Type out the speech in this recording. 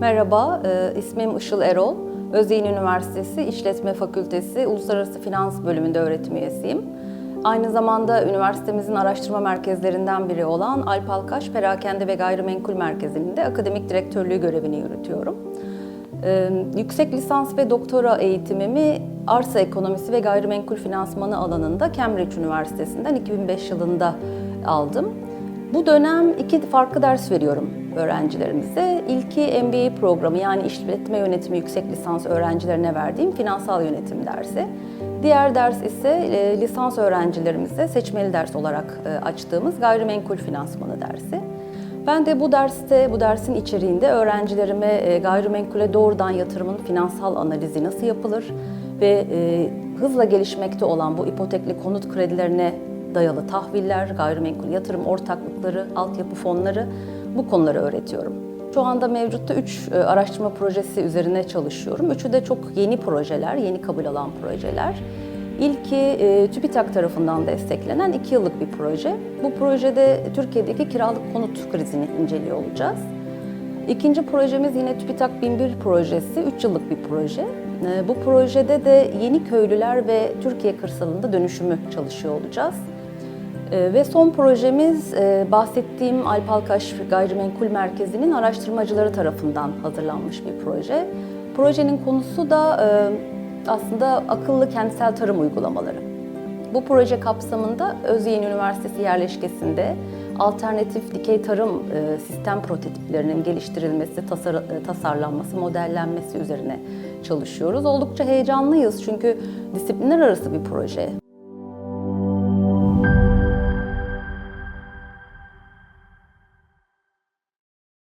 Merhaba, e, ismim Işıl Erol. Özyeğin Üniversitesi İşletme Fakültesi Uluslararası Finans Bölümünde öğretim üyesiyim. Aynı zamanda üniversitemizin araştırma merkezlerinden biri olan Alp Perakende ve Gayrimenkul Merkezi'nde akademik direktörlüğü görevini yürütüyorum. Ee, Yüksek lisans ve doktora eğitimimi arsa ekonomisi ve gayrimenkul finansmanı alanında Cambridge Üniversitesi'nden 2005 yılında aldım. Bu dönem iki farklı ders veriyorum öğrencilerimize. İlki MBA programı yani işletme yönetimi yüksek lisans öğrencilerine verdiğim finansal yönetim dersi. Diğer ders ise e, lisans öğrencilerimize seçmeli ders olarak e, açtığımız gayrimenkul finansmanı dersi. Ben de bu derste, bu dersin içeriğinde öğrencilerime e, gayrimenkule doğrudan yatırımın finansal analizi nasıl yapılır ve hızla gelişmekte olan bu ipotekli konut kredilerine dayalı tahviller, gayrimenkul yatırım ortaklıkları, altyapı fonları bu konuları öğretiyorum. Şu anda mevcutta 3 araştırma projesi üzerine çalışıyorum. Üçü de çok yeni projeler, yeni kabul alan projeler. İlki e, TÜBİTAK tarafından desteklenen 2 yıllık bir proje. Bu projede Türkiye'deki kiralık konut krizini inceliyor olacağız. İkinci projemiz yine TÜBİTAK 1001 projesi, 3 yıllık bir proje. E, Bu projede de yeni köylüler ve Türkiye kırsalında dönüşümü çalışıyor olacağız. E, Ve son projemiz e, bahsettiğim Alp Gayrimenkul Merkezi'nin araştırmacıları tarafından hazırlanmış bir proje. Projenin konusu da e, aslında akıllı kentsel tarım uygulamaları. Bu proje kapsamında Özyeğin Üniversitesi yerleşkesinde alternatif dikey tarım e, sistem prototiplerinin geliştirilmesi, tasar- tasarlanması, modellenmesi üzerine çalışıyoruz. Oldukça heyecanlıyız çünkü disiplinler arası bir proje.